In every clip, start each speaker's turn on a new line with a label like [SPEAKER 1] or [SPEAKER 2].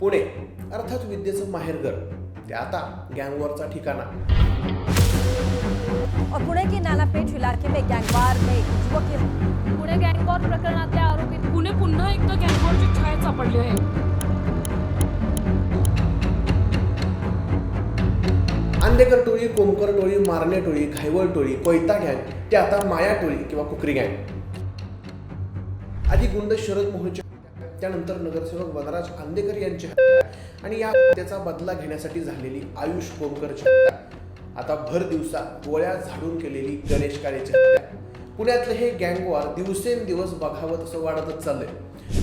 [SPEAKER 1] पुणे. अर्थात विद्येचं माहेरघर ते आता गँगवरचा ठिकाणा.
[SPEAKER 2] और पुणे की नानापेट इलाके में गैंगवार में एक युवक की
[SPEAKER 3] पुणे गँगवॉर प्रकरणातल्या आरोपीत पुणे पुन्हा एकदा गँगवॉरची छाया सापडली आहे.
[SPEAKER 1] आंदेकर टोळी कोमकर टोळी मारणे टोळी घायवळ टोळी कोयता गँग ते आता माया टोळी किंवा कुकरी गँग. आधी गुंड शरद मोहनची हत्या, त्यानंतर नगरसेवक वनराज आंदेकर यांची आणि या हत्येचा बदला घेण्यासाठी झालेली आयुष कोमकरची आता भर दिवसा गोळ्या झाडून केलेली गणेश काळेची हत्या. पुण्यातलं हे गँगवार दिवसेंदिवस बघावं तसं वाढतच चाललंय.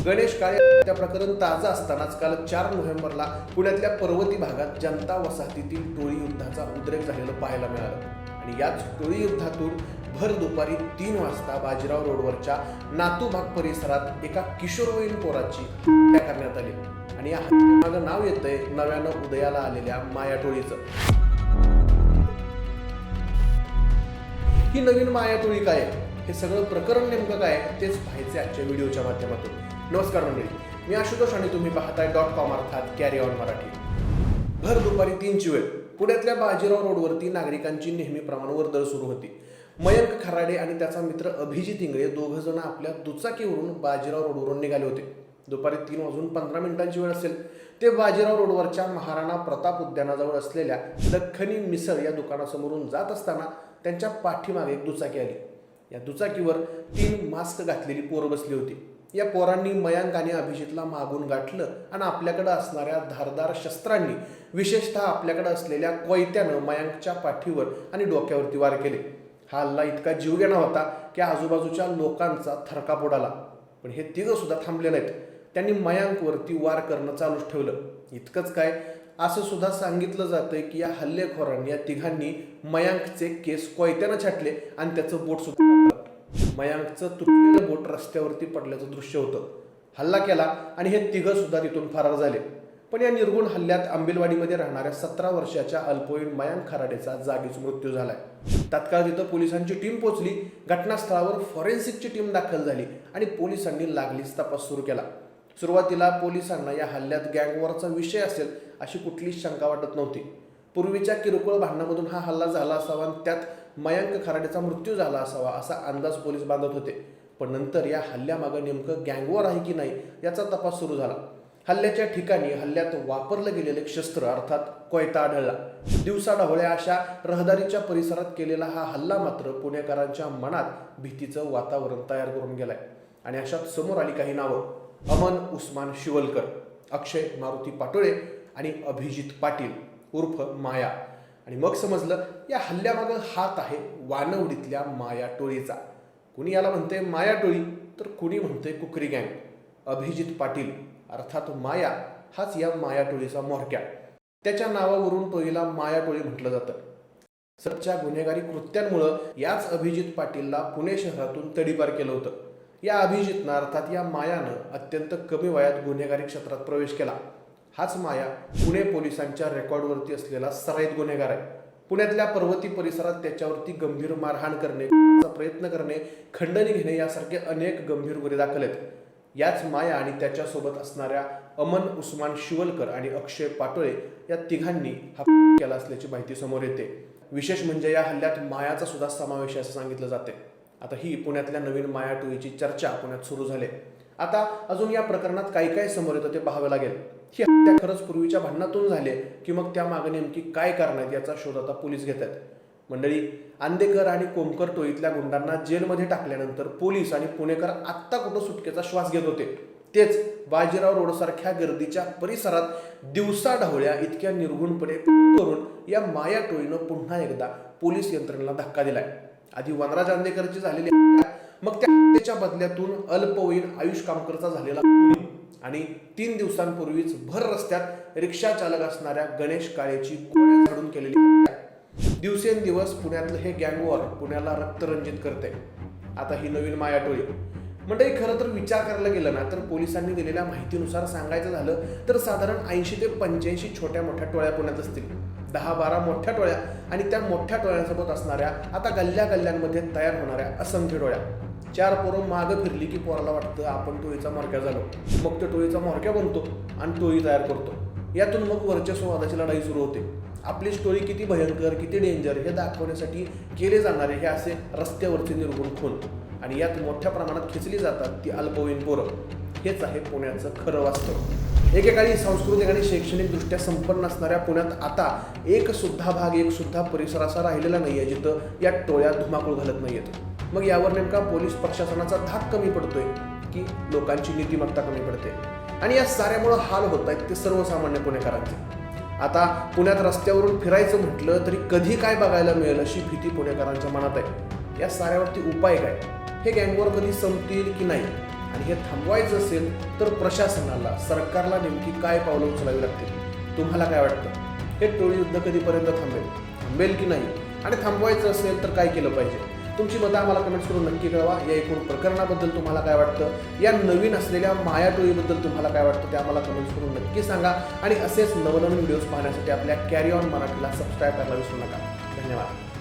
[SPEAKER 1] गणेश काळे त्या प्रकरण ताजं असतानाच काल चार नोव्हेंबरला पुण्यातल्या पर्वती भागात जनता वसाहतीतील टोळी युद्धाचा उद्रेक झालेला पाहायला मिळाला. आणि याच टोळी युद्धातून भर दुपारी तीन वाजता बाजीराव रोडवरच्या नातूबाग परिसरात एका किशोरवयीन पोराची हत्या करण्यात आली. आणि या हत्येमागं नाव येतंय नव्यानं उदयाला आलेल्या मायाटोळीचं. ही नवीन मायाटोळी काय? आहे हे सगळं प्रकरण नेमकं काय? तेच पाहायचे आजच्या व्हिडिओच्या माध्यमातून. नमस्कार मंडळी मी आशुतोष आणि तुम्ही पाहताय डॉट कॉम अर्थात कॅरी ऑन मराठी. भर दुपारी तीनची वेळ. पुण्यातल्या बाजीराव रोडवरती नागरिकांची नेहमीप्रमाणे वर्दळ सुरू होती. मयंक खराडे आणि त्याचा मित्र अभिजित इंगळे दोघं जण आपल्या दुचाकीवरून बाजीराव रोडवरून निघाले होते. दुपारी तीन वाजून पंधरा मिनिटांची वेळ असेल ते बाजीराव रोडवरच्या महाराणा प्रताप उद्यानाजवळ असलेल्या दख्खनी मिसळ या दुकानासमोरून जात असताना त्यांच्या पाठीमागे एक दुचाकी आली. या दुचाकीवर तीन मास्क घातलेली पोरं बसली होती. या पोरांनी मयांक आणि अभिजितला मागून गाठलं आणि आपल्याकडं असणाऱ्या धारदार शस्त्रांनी विशेषतः आपल्याकडं असलेल्या कोयत्यानं मयांकच्या पाठीवर आणि डोक्यावरती वार केले. हा हल्ला इतका जीवघेणा होता की आजूबाजूच्या लोकांचा थरकाप उडाला. पण हे तिघं सुद्धा थांबले नाहीत. त्यांनी मयांकवरती वार करणं चालूच ठेवलं. इतकंच काय? असं सुद्धा सांगितलं जातंय की या हल्लेखोरांनी या तिघांनी मयांकचे केस कोयत्यानं छाटले आणि त्याचं बोट सुद्धा मयांकचं तुटलेलं बोट रस्त्यावरती पडल्याचं दृश्य होतं. हल्ला केला आणि हे तिघं सुद्धा तिथून फरार झाले. पण या निर्गुण हल्ल्यात आंबिलवाडीमध्ये राहणाऱ्या सतरा वर्षाच्या अल्पवयीन मयांक खराडेचा जागीच मृत्यू झालाय. तात्काळ तिथं पोलिसांची टीम पोहोचली. घटनास्थळावर फॉरेन्सिकची टीम दाखल झाली आणि पोलिसांनी लागलीच तपास सुरू केला. सुरुवातीला पोलिसांना या हल्ल्यात गँगवॉरचा विषय असेल अशी कुठलीच शंका वाटत नव्हती. पूर्वीच्या किरकोळ भांडणामधून हा हल्ला झाला असावा आणि त्यात मयांक खराडेचा मृत्यू झाला असावा असा अंदाज पोलीस बांधत होते. पण नंतर या हल्ल्यामागं नेमकं गँगवॉर आहे की नाही याचा तपास सुरू झाला. हल्ल्याच्या ठिकाणी हल्ल्यात वापरलं गेलेलं एक शस्त्र अर्थात कोयता आढळला दिवसा ढवळ्या अशा रहदारीच्या परिसरात केलेला हा हल्ला मात्र पुणेकरांच्या मनात भीतीचं वातावरण तयार करून गेलाय. आणि अशात समोर आली काही नावं. अमन उस्मान शिवलकर अक्षय मारुती पाटोळे आणि अभिजित पाटील उर्फ माया. आणि मग समजलं या हल्ल्यामागं हात आहे वानवडीतल्या माया टोळीचा. कुणी याला म्हणते माया टोळी तर कुणी म्हणते कुकरी गँग. अभिजित पाटील. अर्थात माया हाच या माया टोळीचा म्होरक्या त्याच्या नावावरून टोळीला माया टोळी म्हटलं जातं. सच्च्या गुन्हेगारी कृत्यांमुळं याच अभिजित पाटीलला पुणे शहरातून तडीपार केलं होतं. या अभिजितनं अर्थात या मायानं अत्यंत कमी वयात गुन्हेगारी क्षेत्रात प्रवेश केला. हाच माया पुणे पोलिसांच्या रेकॉर्डवरती असलेला सराईत गुन्हेगार आहे. पुण्यातल्या पर्वती परिसरात त्याच्यावरती गंभीर मारहाण करणे प्रयत्न करणे खंडणी घेणे यासारखे अनेक गंभीर गुन्हे दाखल आहेत. याच माया आणि त्याच्यासोबत असणाऱ्या अमन उस्मान शिवलकर आणि अक्षय पाटोळे या तिघांनी हा केला असल्याची माहिती समोर येते. विशेष म्हणजे या हल्ल्यात मायाचा सुद्धा समावेश आहे असं सांगितलं जाते. आता ही पुण्यातल्या नवीन माया टोळीची चर्चा पुण्यात सुरू झाली. आता अजून या प्रकरणात काय काय समोर येतं ते पाहावं लागेल. ही हत्या खरंच पूर्वीच्या भांडणातून झाले की मग त्या मागे नेमकी काय कारण आहेत याचा शोध आता पोलीस घेत आहेत. मंडळी आंदेकर आणि कोमकर टोळीतल्या गुंडांना जेलमध्ये टाकल्यानंतर पोलीस आणि पुणेकर आत्ता कुठं सुटकेचा श्वास घेत होते? तेच बाजीराव रोडसारख्या गर्दीच्या परिसरात दिवसा ढवळ्या इतक्या निर्गुणपणे करून या माया टोळीनं पुन्हा एकदा पोलीस यंत्रणेला धक्का दिलाय. आधी वनराज आंदेकरची झालेली मग त्याच्या बदल्यातून अल्पवयीन आयुष कामकरचा झालेला आणि तीन दिवसांपूर्वीच भर रस्त्यात रिक्षा चालक असणाऱ्या गणेश काळेची गोळ्या झाडून केलेली दिवसेंदिवस पुण्यातलं हे गँगवॉर पुण्याला रक्तरंजित करते आता ही नवीन माया टोळी खरं तर विचार करायला गेलं ना तर पोलिसांनी दिलेल्या माहितीनुसार सांगायचं झालं तर साधारण ऐंशी ते पंच्याऐंशी छोट्या मोठ्या टोळ्या पुण्यात असतील. दहा बारा मोठ्या टोळ्या आणि त्या मोठ्या टोळ्यांसोबत असणाऱ्या आता गल्ल्या गल्ल्यांमध्ये तयार होणाऱ्या असंख्य टोळ्या. चार पोरं मागं फिरली की पोराला वाटतं आपण टोळीचा मोरक्या झालो. मग तो टोळीचा मोरक्या बनतो आणि टोळी तयार करतो. यातून मग वर्चस्ववादाची लढाई सुरू होते. आपली स्टोरी किती भयंकर किती डेंजर हे दाखवण्यासाठी केले जाणारे हे असे रस्त्यावरचे निर्गुण खून. आणि यात मोठ्या प्रमाणात खेचली जातात ती अल्पवयीन पोरं. हेच आहे पुण्याचं खरं वास्तव. एकेकाळी सांस्कृतिक आणि शैक्षणिकदृष्ट्या संपन्न असणाऱ्या पुण्यात आता एक सुद्धा भाग एक सुद्धा परिसर असा राहिलेला नाही आहे जिथं या टोळ्या धुमाकूळ घालत नाही आहेत मग यावर नेमका पोलीस प्रशासनाचा धाक कमी पडतोय की लोकांची नीतिमत्ता कमी पडते? आणि या साऱ्यामुळं हाल होत आहेत ते सर्वसामान्य पुणेकरांचे. आता पुण्यात रस्त्यावरून फिरायचं म्हटलं तरी कधी काय बघायला मिळेल अशी भीती पुणेकरांच्या मनात आहे. या साऱ्यावरती उपाय काय? हे गँगवर कधी संपतील की नाही? आणि हे थांबवायचं असेल तर प्रशासनाला सरकारला नेमकी काय पावलं उचलावी लागतील? तुम्हाला काय वाटतं? हे टोळी युद्ध कधीपर्यंत थांबेल? थांबेल की नाही? आणि थांबवायचं असेल तर काय केलं पाहिजे? तुमची मतं आम्हाला कमेंट्स करून नक्की कळवा. या एकूण प्रकरणाबद्दल तुम्हाला काय वाटतं? या नवीन असलेल्या माया टोळीबद्दल तुम्हाला काय वाटतं ते आम्हाला कमेंट्स करून नक्की सांगा. आणि असेच नवनवीन व्हिडिओज पाहण्यासाठी आपल्या कॅरी ऑन मराठीला सबस्क्राईब करायला विसरू नका. धन्यवाद.